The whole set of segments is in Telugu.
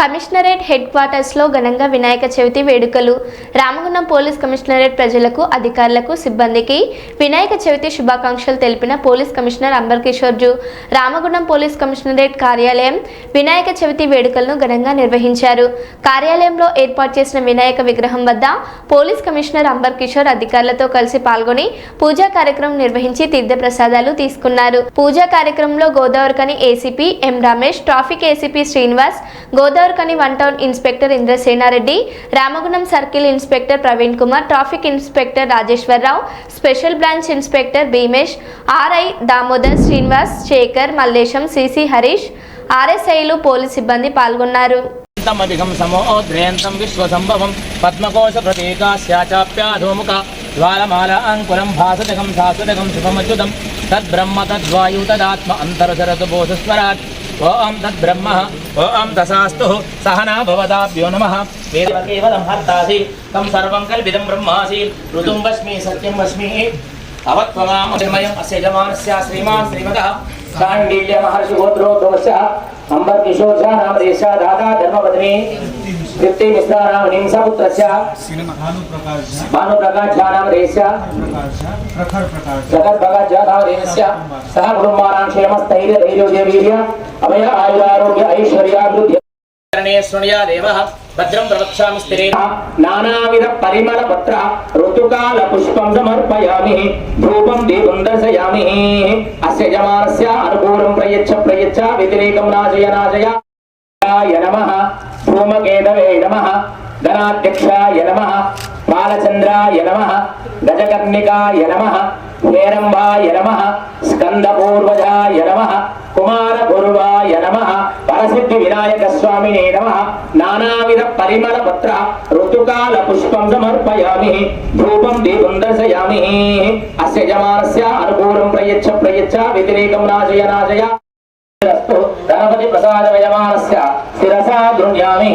కమిషనరేట్ హెడ్ క్వార్టర్స్లో ఘనంగా వినాయక చవితి వేడుకలు. రామగుండం పోలీస్ కమిషనరేట్ ప్రజలకు అధికారులకు సిబ్బందికి వినాయక చవితి శుభాకాంక్షలు తెలిపిన police commissioner Ambar Kishore Ramagundam police commissionerate కార్యాలయం వినాయక చవితి వేడుకలను ఘనంగా నిర్వహించారు. కార్యాలయంలో ఏర్పాటు చేసిన వినాయక విగ్రహం వద్ద పోలీస్ కమిషనర్ అంబర్ కిషోర్ అధికారులతో కలిసి పాల్గొని పూజా కార్యక్రమం నిర్వహించి తీర్థప్రసాదాలు తీసుకున్నారు. పూజా కార్యక్రమంలో Godavarikhani ACP M Ramesh traffic ACP Srinivas Godavari Godavarikhani one town inspector Indrasena Reddy Ramagundam circle inspector Praveen Kumar traffic inspector Rajeshwar Rao special branch inspector Bheemesh RI Damodar Srinivas Shekhar Mallesham CC Harish ఆర్ఎస్ఐలు police సిబ్బంది పాల్గొన్నారు. తమధికం సమోద్రయంతం విశ్వసంభవం పద్మకోశ ప్రతీకాశ్యాచాప్యాధోముఖ జ్వాలమాల అంకురం భాసదకం శాశ్వతకం శుభమచ్యుతం తద్బ్రహ్మ తద్వాయు తదాత్మ అంతరసరతు బోధస్వరాత్ ओम तद्ब्रह्म ओम दशास्तु सहना भवदाभ्यो नमः। वेदवर्गेवलं तम सर्व कल कल्पितं ब्रह्मासि। ऋतुं वस्मि, सत्यं वस्मि। अवत्वमां जन्मयम् अस्य यजमानस्य श्रीमान् श्रीमदः नाम अम्बरकिशोरशानामदेशा राधा धर्मपत्नी। कृते निस्तारामणि सपुत्रस्य भानुप्रकाश्यानामरेस्य प्रखरप्रकाश्यानामरेस्य सः कुटुम्बानां क्षेमस्थैर्यधैर्योग्यवीर्य अभय आयुरारोग्य ऐश्वर्याभिवृद्धि देवः भद्रं प्रवक्षामि स्थिरेण नानाविध परिमलपत्र ऋतुकाल पुष्पं समर्पयामि धूपं दीपं दर्शयामि अस्य यमानस्य अनुकूलं प्रयच्छ प्रयच्छ व्यतिरेकं नाशय नाशय నమ. ధూమకేతవే నమ. ధనాధ్యక్షాయ నమ. బాలచంద్రాయ నమ. గజకర్ణికాయ నమ. హేరంబాయ నమ. స్కందపూర్వజాయ నమ. కుమార గురువాయ నమః. పరసిద్ధి వినాయక స్వామినే నమ. నానావిధ పరిమళ పత్ర ఋతుకాల పుష్పం సమర్పయామి. ధూపం దీపం దర్శయామి. అస్య జమానస్య అనుకూలం ప్రయచ్చ ప్రయచ్చ వ్యతిరేకం నాశయ నాశయ. అస్తు గణపతి ప్రసాదమయమానస్య శిరసా గృహ్యామి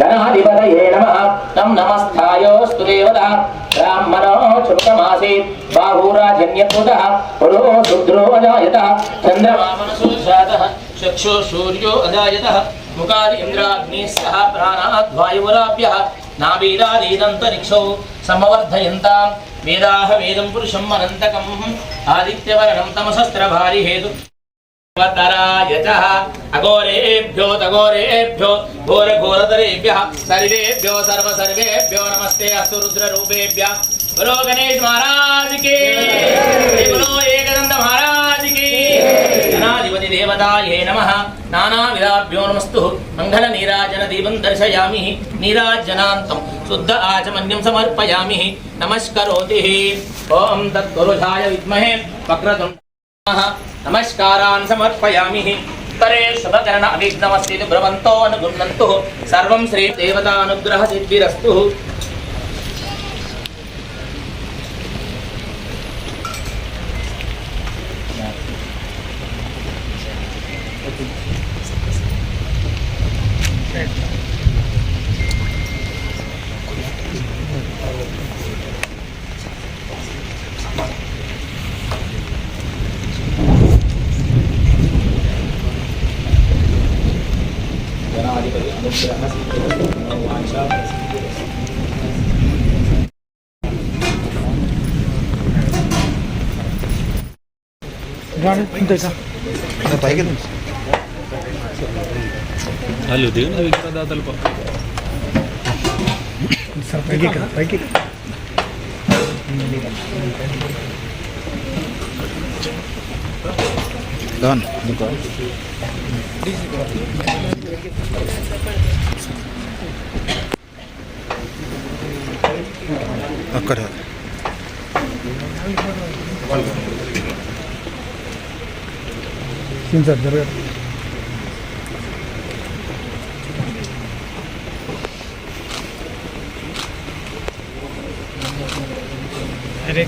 ధనాధిపతయే నమ తం నమస్థాయోస్తు దేవత బ్రాహ్మణో చుకమాసీత్ బాహూరాజన్యకృత పురో శుద్రో అజాయత చంద్రమామనసు జాతః చక్షు సూర్యో అజాయత ముఖాది ఇంద్రాగ్ని సహ ప్రాణాద్ వాయువురాభ్యः నాభీరాదీదంతరిక్షౌ సమవర్ధయంతాం వేదాహ వేదం పురుషం అనంతకం ఆదిత్యవరణం తమసస్త్రభారి హేతు అఘోరేభ్యో తఘోరేభ్యో ఘోర ఘోరతరేభ్య సర్వేభ్యో సర్వ సర్వేభ్యో నమస్తే అస్తు రుద్ర రూపేభ్య గురో గణేష్ మహారాజ్కి జై బలో ఏకదంత మహారాజ్కి గణాధిపతి దేవతాయే నమః. నానావిధాభ్యో నమస్తు. మంగళ నీరాజన దీపం దర్శయామి. నీరాజనాంతం. శుద్ధ ఆచమన్యం సమర్పయామి. నమస్కరోతి. ఓం తత్పురుషాయ విద్మహే. వక్రతుండ నమస్కారాన్ సమర్పయామి తరే శుభకరణ అవిఘ్నమస్తి భ్రమంతో అనుగుణంతు సర్వం శ్రీ దేవతానుగ్రహ సిద్ధిరస్తు వాళ్ళు దేవుని విగ్రహదాతలు అక్కడ సార్ జరగదు అరే